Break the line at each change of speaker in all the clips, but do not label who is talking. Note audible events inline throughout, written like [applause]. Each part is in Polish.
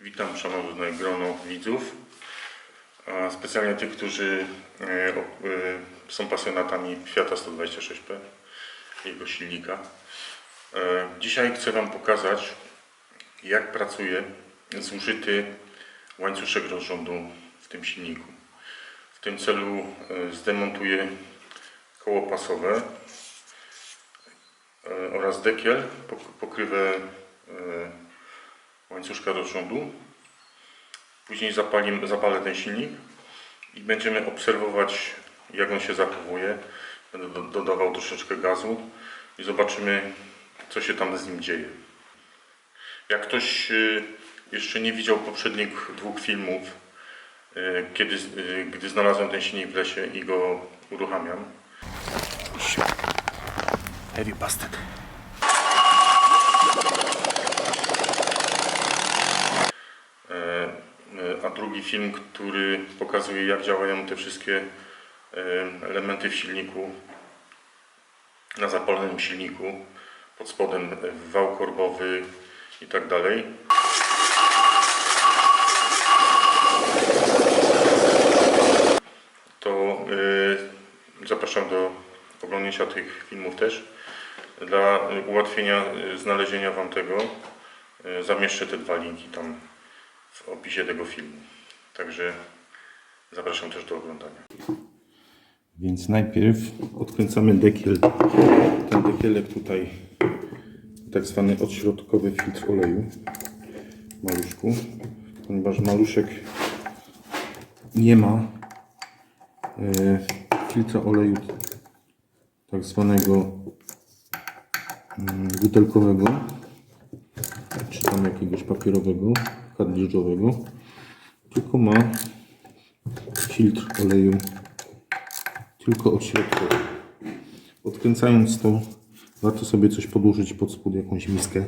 Witam szanowne grono widzów, a specjalnie tych, którzy e, e, są pasjonatami Fiata 126P i jego silnika. E, Dzisiaj chcę Wam pokazać, jak pracuje zużyty łańcuszek rozrządu w tym silniku. W tym celu zdemontuję koło pasowe oraz dekiel, pok- pokrywę łańcuszka rozrządu. Później zapalimy, zapalę ten silnik i będziemy obserwować jak on się zachowuje. Będę do, dodawał troszeczkę gazu i zobaczymy co się tam z nim dzieje. Jak ktoś y, jeszcze nie widział poprzednich dwóch filmów, y, kiedy, y, gdy znalazłem ten silnik w lesie i go uruchamiam,
Heavy bastard.
E, a drugi film, który pokazuje jak działają te wszystkie e, elementy w silniku, na zapalonym silniku, pod spodem wał korbowy i tak dalej. To e, zapraszam do oglądnięcia tych filmów też. Dla ułatwienia e, znalezienia Wam tego zamieszczę te dwa linki tam w opisie tego filmu. Także zapraszam też do oglądania. Więc najpierw odkręcamy dekiel. Ten dekielek tutaj, tak zwany odśrodkowy filtr oleju maluszku, ponieważ maluszek nie ma e, filtra oleju tak zwanego mm, butelkowego czy tam jakiegoś papierowego, kartridżowego, tylko ma filtr oleju tylko odśrodkowy. Odkręcając to, warto sobie coś podłożyć pod spód, jakąś miskę,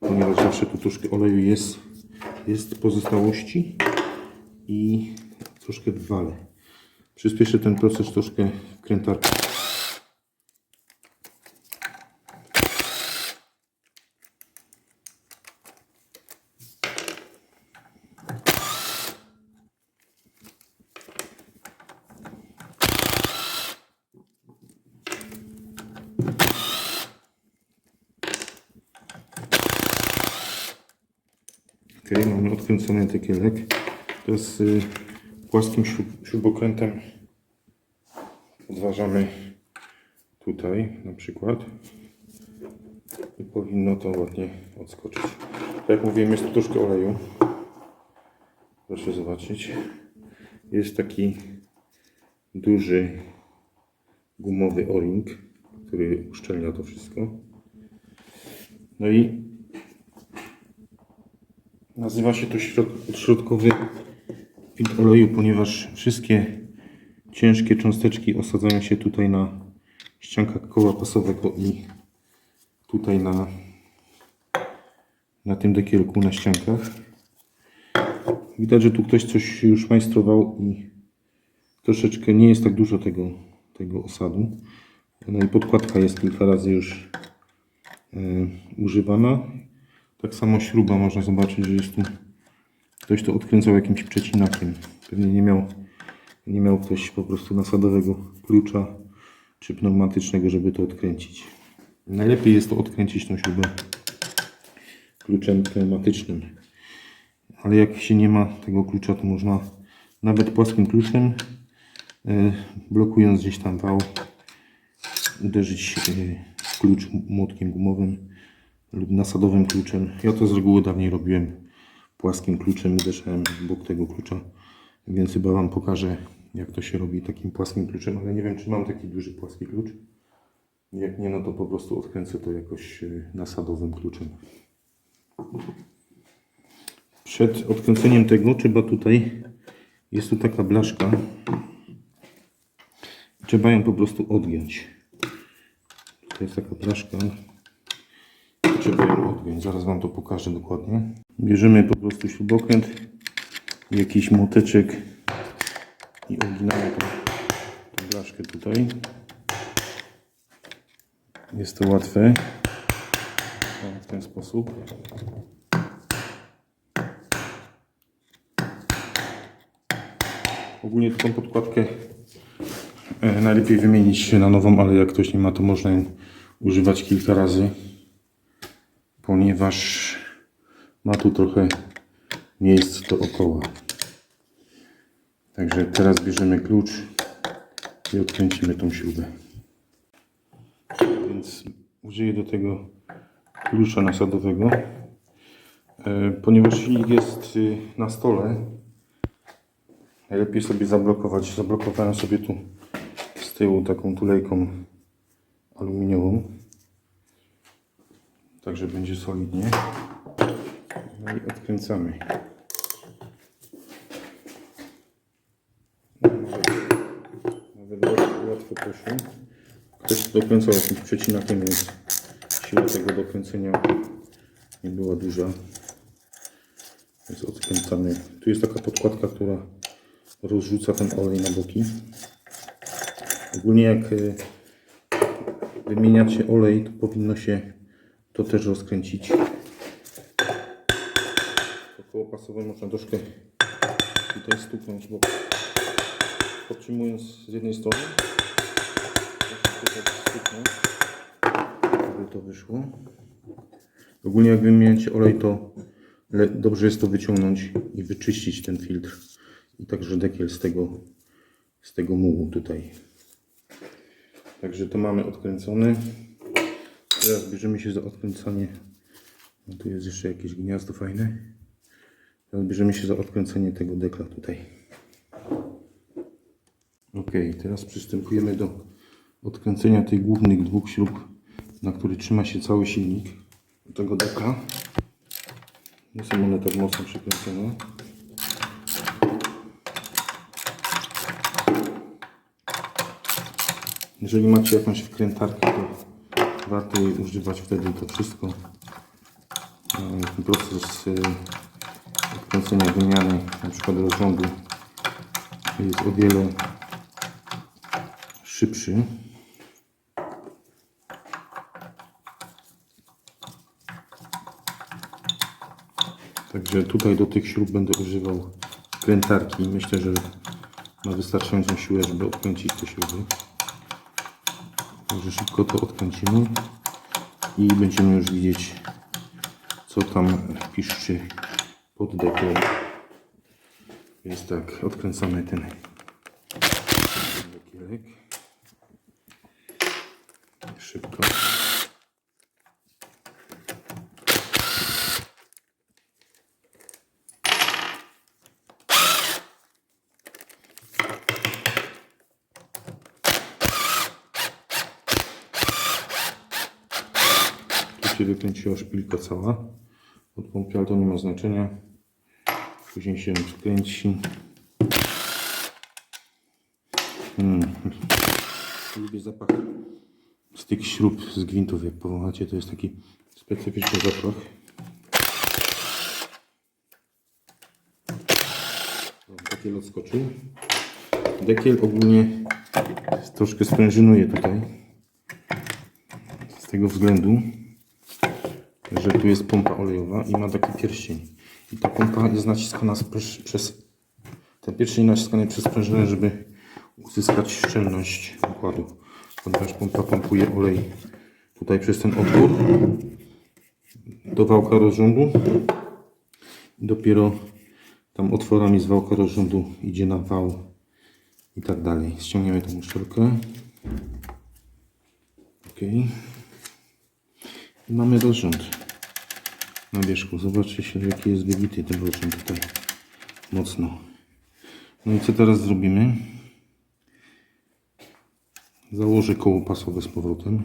ponieważ zawsze tu troszkę oleju jest, jest pozostałości i troszkę wale. Przyspieszę ten proces troszkę krętarką. Ok, mamy odkręcony tekielek. Teraz y, płaskim śrub, śrubokrętem podważamy tutaj na przykład i powinno to ładnie odskoczyć. Tak jak mówiłem, jest tu troszkę oleju. Proszę zobaczyć. Jest taki duży gumowy o-ring, który uszczelnia to wszystko. No i Nazywa się to środ środkowy filtr oleju, ponieważ wszystkie ciężkie cząsteczki osadzają się tutaj na ściankach koła pasowego i tutaj na, na tym dekielku na ściankach. Widać, że tu ktoś coś już majstrował i troszeczkę nie jest tak dużo tego, tego osadu. No i podkładka jest kilka razy już e, używana. Tak samo śruba można zobaczyć, że jest tu ktoś to odkręcał jakimś przecinakiem. Pewnie nie miał, nie miał ktoś po prostu nasadowego klucza czy pneumatycznego, żeby to odkręcić. Najlepiej jest to odkręcić tą śrubę kluczem pneumatycznym. Ale jak się nie ma tego klucza, to można nawet płaskim kluczem, e, blokując gdzieś tam wał, uderzyć w klucz młotkiem gumowym lub nasadowym kluczem. Ja to z reguły dawniej robiłem płaskim kluczem, uderzałem bok tego klucza, więc chyba Wam pokażę jak to się robi takim płaskim kluczem, ale nie wiem czy mam taki duży płaski klucz. Jak nie, no to po prostu odkręcę to jakoś e, nasadowym kluczem. Przed odkręceniem tego trzeba tutaj, jest tu taka blaszka, trzeba ją po prostu odgiąć. To jest taka blaszka, Zaraz Wam to pokażę dokładnie. Bierzemy po prostu śrubokręt, jakiś moteczek i oginamy tą, tą blaszkę tutaj. Jest to łatwe. W ten sposób. Ogólnie tą podkładkę e, najlepiej wymienić na nową, ale jak ktoś nie ma, to można ją używać kilka razy ponieważ ma tu trochę miejsc dookoła. Także teraz bierzemy klucz i odkręcimy tą śrubę. Więc użyję do tego klucza nasadowego. E, Ponieważ silnik jest y, na stole, najlepiej sobie zablokować. Zablokowałem sobie tu z tyłu taką tulejką aluminiową. Także będzie solidnie. No i odkręcamy. Nawet, nawet łatwo, poszło. Ktoś dokręcał jakimś przecinakiem, więc siła tego dokręcenia nie była duża. Więc odkręcamy. Tu jest taka podkładka, która rozrzuca ten olej na boki. Ogólnie jak y, wymieniacie olej, to powinno się to też rozkręcić. To koło pasowe można troszkę tutaj stuknąć, bo podtrzymując z jednej strony, tutaj stuknąć, żeby to wyszło. Ogólnie jak wymieniacie olej, to dobrze jest to wyciągnąć i wyczyścić ten filtr. I także dekiel z tego, z tego mułu tutaj. Także to mamy odkręcone. Teraz bierzemy się za odkręcanie. No tu jest jeszcze jakieś gniazdo fajne. Teraz bierzemy się za odkręcenie tego dekla tutaj. Ok, teraz przystępujemy do odkręcenia tych głównych dwóch śrub, na który trzyma się cały silnik tego deka. Nie są one tak mocno przykręcone. Jeżeli macie jakąś wkrętarkę, to jej używać wtedy to wszystko. E, Ten proces e, odkręcenia wymiany na przykład rozrządu jest o wiele szybszy. Także tutaj do tych śrub będę używał krętarki. Myślę, że ma wystarczającą siłę, żeby odkręcić te śruby. Także szybko to odkręcimy i będziemy już widzieć, co tam piszczy pod deklem. Więc tak, odkręcamy ten dekielek. Szybko. Tu się wykręciła szpilka cała od pompy, ale to nie ma znaczenia. Później się skręci. Mm. Lubię zapach z tych śrub z gwintów, jak powąchacie, to jest taki specyficzny zapach. Dekiel odskoczył. Dekiel ogólnie troszkę sprężynuje tutaj. Z tego względu, że tu jest pompa olejowa i ma taki pierścień. I ta pompa jest naciskana przez ten pierścień naciskany przez sprężynę, żeby uzyskać szczelność układu. Ponieważ pompa pompuje olej tutaj przez ten otwór do wałka rozrządu. Dopiero tam otworami z wałka rozrządu idzie na wał i tak dalej. Ściągniemy tą uszczelkę. Ok. Mamy rozrząd na wierzchu. Zobaczcie się, jaki jest wybity ten rozrząd tutaj. Mocno. No i co teraz zrobimy? Założę koło pasowe z powrotem.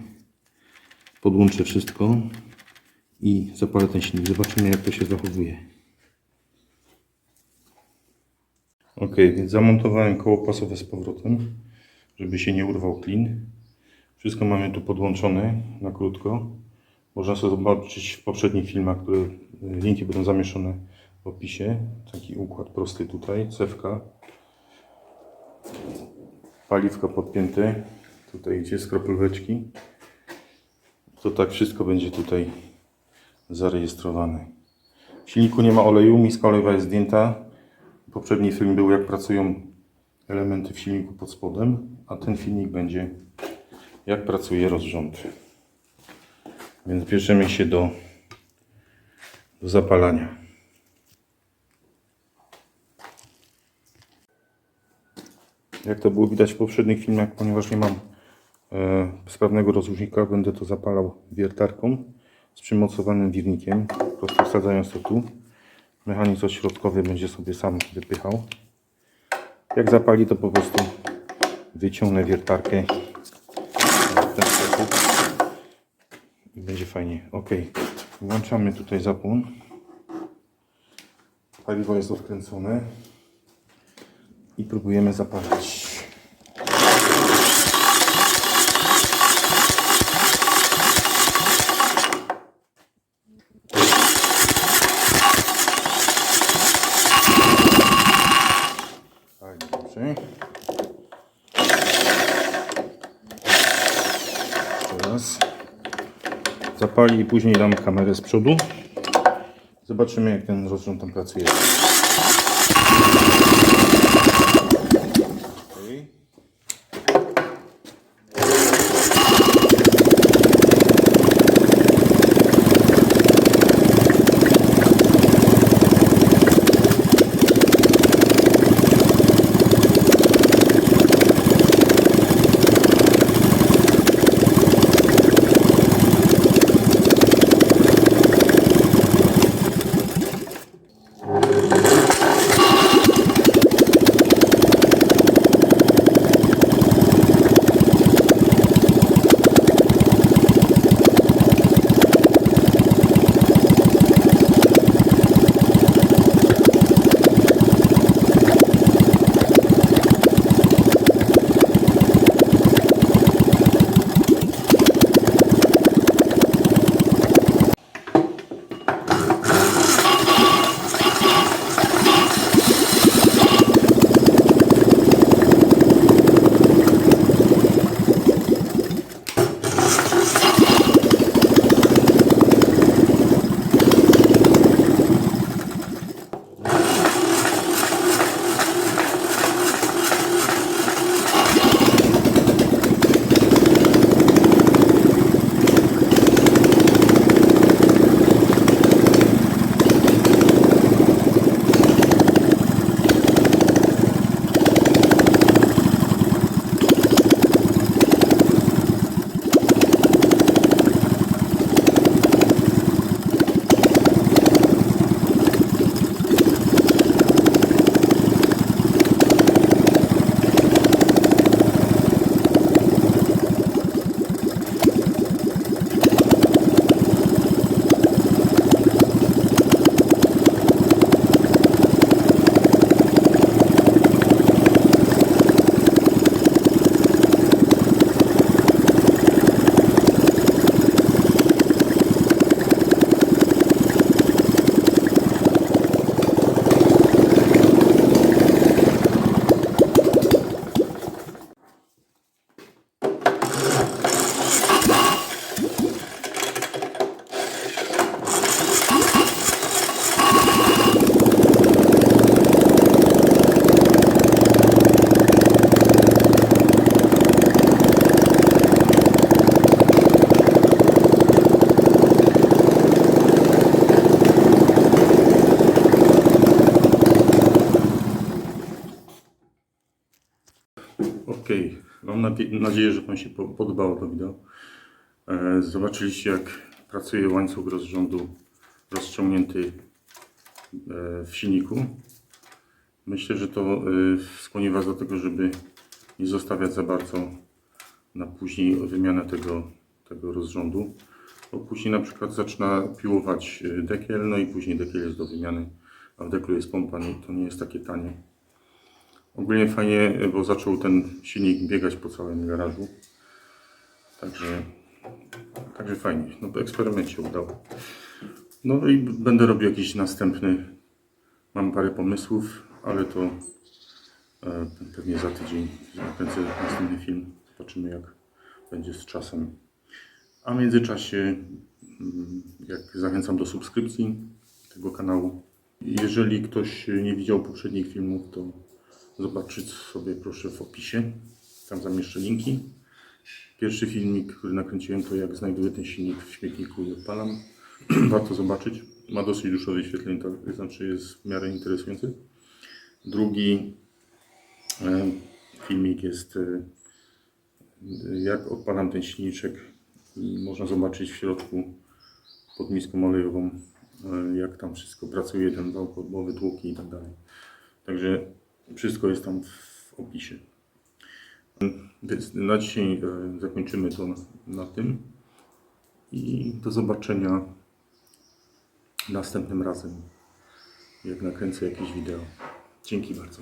Podłączę wszystko i zapalę ten silnik. Zobaczymy jak to się zachowuje. Ok, więc zamontowałem koło pasowe z powrotem, żeby się nie urwał klin. Wszystko mamy tu podłączone na krótko. Można sobie zobaczyć w poprzednich filmach, które y, linki będą zamieszczone w opisie. Taki układ prosty tutaj, cewka, paliwka podpięte, tutaj idzie skropelweczki. To tak wszystko będzie tutaj zarejestrowane. W silniku nie ma oleju, miska olejowa jest zdjęta. Poprzedni film był jak pracują elementy w silniku pod spodem, a ten filmik będzie jak pracuje rozrząd. Więc bierzemy się do, do zapalania. Jak to było widać w poprzednich filmach, ponieważ nie mam e, sprawnego rozrusznika, będę to zapalał wiertarką z przymocowanym wirnikiem, po prostu wsadzając to tu. Mechanizm środkowy będzie sobie sam wypychał. Jak zapali, to po prostu wyciągnę wiertarkę w ten sposób i będzie fajnie. Ok, włączamy tutaj zapłon. Paliwo jest odkręcone i próbujemy zapalić. Fajnie, dobrze. Teraz i później dam kamerę z przodu. Zobaczymy jak ten rozrząd tam pracuje. Mam nadzie- nadzieję, że Wam się po- podobało to wideo. E, Zobaczyliście jak pracuje łańcuch rozrządu rozciągnięty e, w silniku. Myślę, że to e, skłoni Was do tego, żeby nie zostawiać za bardzo na później wymianę tego, tego rozrządu. Bo później na przykład zaczyna piłować dekiel, no i później dekiel jest do wymiany, a w deklu jest pompa, nie- to nie jest takie tanie. Ogólnie fajnie, bo zaczął ten silnik biegać po całym garażu. Także, także fajnie. No, eksperyment się udał. No i będę robił jakiś następny. Mam parę pomysłów, ale to e, pewnie za tydzień nakręcę następny film. Zobaczymy jak będzie z czasem. A w międzyczasie, mm, jak zachęcam do subskrypcji tego kanału. Jeżeli ktoś nie widział poprzednich filmów, to zobaczyć sobie proszę w opisie. Tam zamieszczę linki. Pierwszy filmik, który nakręciłem, to jak znajduję ten silnik w śmietniku i odpalam. [clears throat] Warto zobaczyć. Ma dosyć dużo wyświetleń, to znaczy jest w miarę interesujący. Drugi e, filmik jest e, jak odpalam ten silniczek i można zobaczyć w środku pod miską olejową e, jak tam wszystko pracuje, ten wał podbowy, tłoki i tak dalej. Także wszystko jest tam w opisie. Więc na dzisiaj e, zakończymy to na, na tym i do zobaczenia następnym razem, jak nakręcę jakieś wideo. Dzięki bardzo.